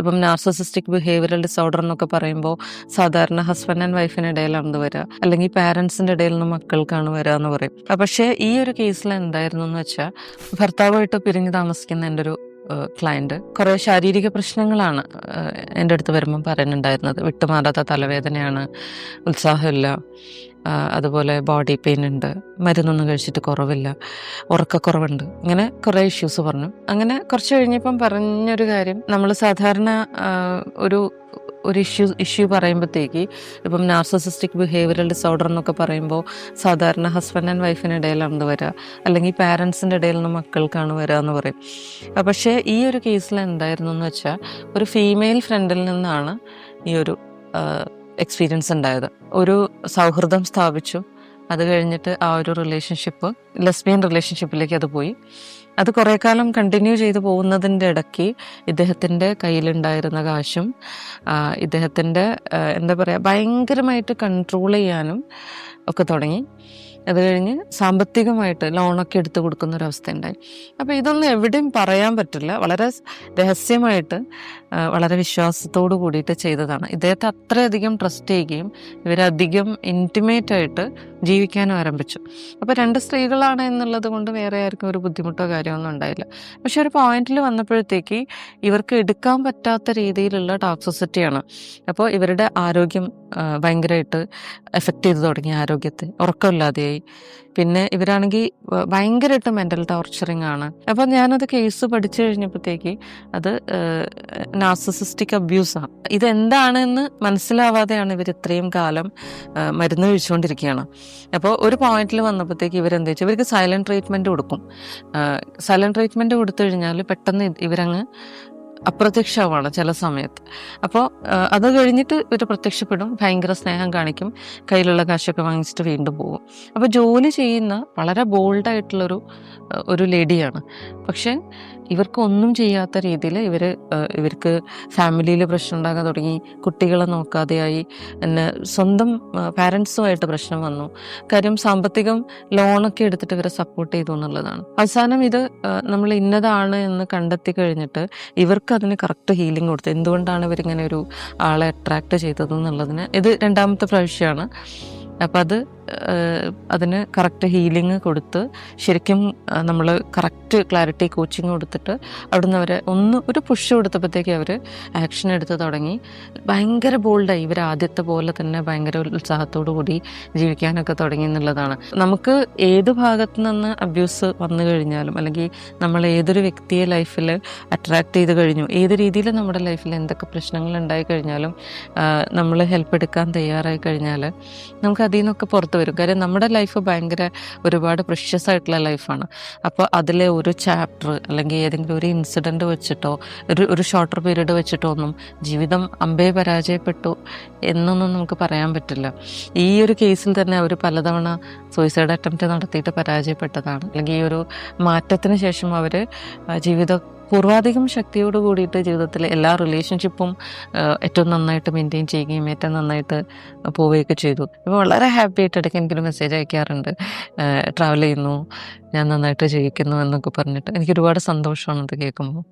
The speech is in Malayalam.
ഇപ്പം നാർസസിസ്റ്റിക് ബിഹേവിയറൽ ഡിസോർഡർ എന്നൊക്കെ പറയുമ്പോൾ സാധാരണ ഹസ്ബൻഡ് ആൻഡ് വൈഫിന് ഇടയിലാണ് വരിക അല്ലെങ്കിൽ പാരൻസിന്റെ ഇടയിൽ നിന്ന് മക്കൾക്കാണ് വരിക എന്ന് പറയും. പക്ഷേ ഈ ഒരു കേസിൽ എന്തായിരുന്നു എന്ന് വെച്ചാൽ ഭർത്താവായിട്ട് പിരിഞ്ഞ് താമസിക്കുന്ന എന്റെ ഒരു ക്ലയന്റ് കുറേ ശാരീരിക പ്രശ്നങ്ങളാണ് എന്റെ അടുത്ത് വരുമ്പം പറയുന്നുണ്ടായിരുന്നത്. വിട്ടുമാറാത്ത തലവേദനയാണ് ഉത്സാഹമില്ല അതുപോലെ ബോഡി പെയിൻ ഉണ്ട് മരുന്നൊന്നും കഴിച്ചിട്ട് കുറവില്ല ഉറക്കക്കുറവുണ്ട്. ഇങ്ങനെ കുറേ ഇഷ്യൂസ് പറഞ്ഞു. അങ്ങനെ കുറച്ച് കഴിഞ്ഞപ്പം പറഞ്ഞൊരു കാര്യം നമ്മൾ സാധാരണ ഒരു ഒരു ഇഷ്യൂ ഇഷ്യൂ പറയുമ്പോഴത്തേക്ക് ഇപ്പം നാർസസിസ്റ്റിക് ബിഹേവിയറൽ ഡിസോർഡർ എന്നൊക്കെ പറയുമ്പോൾ സാധാരണ ഹസ്ബൻഡ് ആൻഡ് വൈഫിനിടയിലാണ് വരിക അല്ലെങ്കിൽ പാരൻസിന്റെ ഇടയിൽ നിന്ന് മക്കൾക്കാണ് വരിക എന്ന് പറയും. പക്ഷേ ഈ ഒരു കേസിൽ എന്തായിരുന്നു എന്ന് വെച്ചാൽ ഒരു ഫീമെയിൽ ഫ്രണ്ടിൽ നിന്നാണ് ഈ ഒരു എക്സ്പീരിയൻസ് ഉണ്ടായത്. ഒരു സൗഹൃദം സ്ഥാപിച്ചു. അത് കഴിഞ്ഞിട്ട് ആ ഒരു റിലേഷൻഷിപ്പ് ലെസ്ബിയൻ റിലേഷൻഷിപ്പിലേക്ക് അത് പോയി. അത് കുറേ കാലം കണ്ടിന്യൂ ചെയ്തു പോകുന്നതിന്റെ ഇടയ്ക്ക് ഇദ്ദേഹത്തിന്റെ കയ്യിലുണ്ടായിരുന്ന കാശും ഇദ്ദേഹത്തിന്റെ എന്താ പറയുക ഭയങ്കരമായിട്ട് കൺട്രോൾ ചെയ്യാനും ഒക്കെ തുടങ്ങി. അത് കഴിഞ്ഞ് സാമ്പത്തികമായിട്ട് ലോണൊക്കെ എടുത്ത് കൊടുക്കുന്ന ഒരു അവസ്ഥ ഉണ്ടായി അപ്പോൾ ഇതൊന്നും എവിടെയും പറയാൻ പറ്റില്ല. വളരെ രഹസ്യമായിട്ട് വളരെ വിശ്വാസത്തോടു കൂടിയിട്ട് ചെയ്തതാണ്. ഇദ്ദേഹത്തെ അത്രയധികം ട്രസ്റ്റ് ചെയ്യുകയും ഇവരധികം ഇന്റിമേറ്റ് ആയിട്ട് ജീവിക്കാനും ആരംഭിച്ചു. അപ്പോൾ രണ്ട് സ്ത്രീകളാണ് എന്നുള്ളത് കൊണ്ട് വേറെ ആർക്കും ഒരു ബുദ്ധിമുട്ടോ കാര്യമൊന്നും ഉണ്ടായില്ല. പക്ഷെ ഒരു പോയിന്റിൽ വന്നപ്പോഴത്തേക്ക് ഇവർക്ക് എടുക്കാൻ പറ്റാത്ത രീതിയിലുള്ള ടോക്സിസിറ്റിയാണ് അപ്പോൾ ഇവരുടെ ആരോഗ്യം ഭയങ്കരമായിട്ട് എഫക്റ്റ് ചെയ്ത് തുടങ്ങി ആരോഗ്യത്തെ. ഉറക്കമില്ലാതെയായി പിന്നെ ഇവരാണെങ്കിൽ ഭയങ്കരമായിട്ട് മെന്റൽ ടോർച്ചറിങ് ആണ്. അപ്പോൾ ഞാനത് കേസ് പഠിച്ചു കഴിഞ്ഞപ്പോഴത്തേക്ക് അത് നാസസിസ്റ്റിക് അബ്യൂസാണ് ഇതെന്താണെന്ന് മനസ്സിലാവാതെയാണ് ഇവർ ഇത്രയും കാലം മരുന്ന് കഴിച്ചുകൊണ്ടിരിക്കുകയാണ് അപ്പോൾ ഒരു പോയിന്റിൽ വന്നപ്പോഴത്തേക്ക് ഇവരെന്താ വെച്ചാൽ ഇവർക്ക് സൈലന്റ് ട്രീറ്റ്മെന്റ് കൊടുക്കും. സൈലന്റ് ട്രീറ്റ്മെന്റ് കൊടുത്തു കഴിഞ്ഞാൽ പെട്ടെന്ന് ഇവരങ്ങ് അപ്രത്യക്ഷമാണ് ചില സമയത്ത്. അപ്പോൾ അത് കഴിഞ്ഞിട്ട് ഇവർ പ്രത്യക്ഷപ്പെടും ഭയങ്കര സ്നേഹം കാണിക്കും കയ്യിലുള്ള കാശൊക്കെ വാങ്ങിച്ചിട്ട് വീണ്ടും പോകും. അപ്പോൾ ജോലി ചെയ്യുന്ന വളരെ ബോൾഡായിട്ടുള്ളൊരു ഒരു ലേഡിയാണ്. പക്ഷെ ഇവർക്ക് ഒന്നും ചെയ്യാത്ത രീതിയിൽ ഇവർ ഇവർക്ക് ഫാമിലിയിൽ പ്രശ്നം ഉണ്ടാകാൻ തുടങ്ങി കുട്ടികളെ നോക്കാതെയായി പിന്നെ സ്വന്തം പാരൻസുമായിട്ട് പ്രശ്നം വന്നു. കാര്യം സാമ്പത്തികം ലോണൊക്കെ എടുത്തിട്ട് ഇവരെ സപ്പോർട്ട് ചെയ്തു എന്നുള്ളതാണ്. അവസാനം ഇത് നമ്മൾ ഇന്നതാണ് എന്ന് കണ്ടെത്തി കഴിഞ്ഞിട്ട് ഇവർക്ക് അതിന് കറക്റ്റ് ഹീലിംഗ് കൊടുത്തു എന്തുകൊണ്ടാണ് ഇവരിങ്ങനെ ഒരു ആളെ അട്രാക്ട് ചെയ്തത് എന്നുള്ളതിന് ഇത് രണ്ടാമത്തെ പ്രാവശ്യമാണ്. അപ്പം അത് അതിന് കറക്റ്റ് ഹീലിംഗ് കൊടുത്ത് ശരിക്കും നമ്മൾ കറക്റ്റ് ക്ലാരിറ്റി കോച്ചിങ് കൊടുത്തിട്ട് അവിടുന്ന് അവരെ ഒന്ന് ഒരു പുഷ് കൊടുത്തപ്പോഴത്തേക്ക് അവർ ആക്ഷൻ എടുത്ത് തുടങ്ങി. ഭയങ്കര ബോൾഡായി ഇവർ ആദ്യത്തെ പോലെ തന്നെ ഭയങ്കര ഉത്സാഹത്തോടു കൂടി ജീവിക്കാനൊക്കെ തുടങ്ങി എന്നുള്ളതാണ്. നമുക്ക് ഏത് ഭാഗത്തു നിന്ന് അബ്യൂസ് വന്നു കഴിഞ്ഞാലും അല്ലെങ്കിൽ നമ്മൾ ഏതൊരു വ്യക്തിയെ ലൈഫിൽ അട്രാക്ട് ചെയ്ത് കഴിഞ്ഞു ഏത് രീതിയിൽ നമ്മുടെ ലൈഫിൽ എന്തൊക്കെ പ്രശ്നങ്ങൾ ഉണ്ടായി കഴിഞ്ഞാലും നമ്മൾ ഹെൽപ്പ് എടുക്കാൻ തയ്യാറായി കഴിഞ്ഞാൽ നമുക്ക് അതിൽ നിന്നൊക്കെ പുറത്ത് വരും. കാര്യം നമ്മുടെ ലൈഫ് ഭയങ്കര ഒരുപാട് പ്രഷ്യസ് ആയിട്ടുള്ള ലൈഫാണ് അപ്പോൾ അതിലെ ഒരു ചാപ്റ്റർ അല്ലെങ്കിൽ ഏതെങ്കിലും ഒരു ഇൻസിഡന്റ് വെച്ചിട്ടോ ഒരു ഒരു ഷോർട്ടർ പീരീഡ് വെച്ചിട്ടോ ഒന്നും ജീവിതം അമ്പേ പരാജയപ്പെട്ടു എന്നൊന്നും നമുക്ക് പറയാൻ പറ്റില്ല. ഈ ഒരു കേസിൽ തന്നെ അവർ പലതവണ സൂയിസൈഡ് അറ്റംപ്റ്റ് നടത്തിയിട്ട് പരാജയപ്പെട്ടതാണ്. അല്ലെങ്കിൽ ഈ ഒരു മാറ്റത്തിന് ശേഷം അവർ ജീവിത പൂർവാധികം ശക്തിയോട് കൂടിയിട്ട് ജീവിതത്തിലെ എല്ലാ റിലേഷൻഷിപ്പും ഏറ്റവും നന്നായിട്ട് മെയിന്റെയിൻ ചെയ്യുകയും ഏറ്റവും നന്നായിട്ട് പോവുകയൊക്കെ ചെയ്തു. ഇപ്പോൾ വളരെ ഹാപ്പി ആയിട്ട് ഇടയ്ക്ക് എനിക്കൊരു മെസ്സേജ് അയക്കാറുണ്ട്. ട്രാവൽ ചെയ്യുന്നു ഞാൻ നന്നായിട്ട് ജീവിക്കുന്നു എന്നൊക്കെ പറഞ്ഞിട്ട്. എനിക്ക് ഒരുപാട് സന്തോഷമാണ് അത് കേൾക്കുമ്പോൾ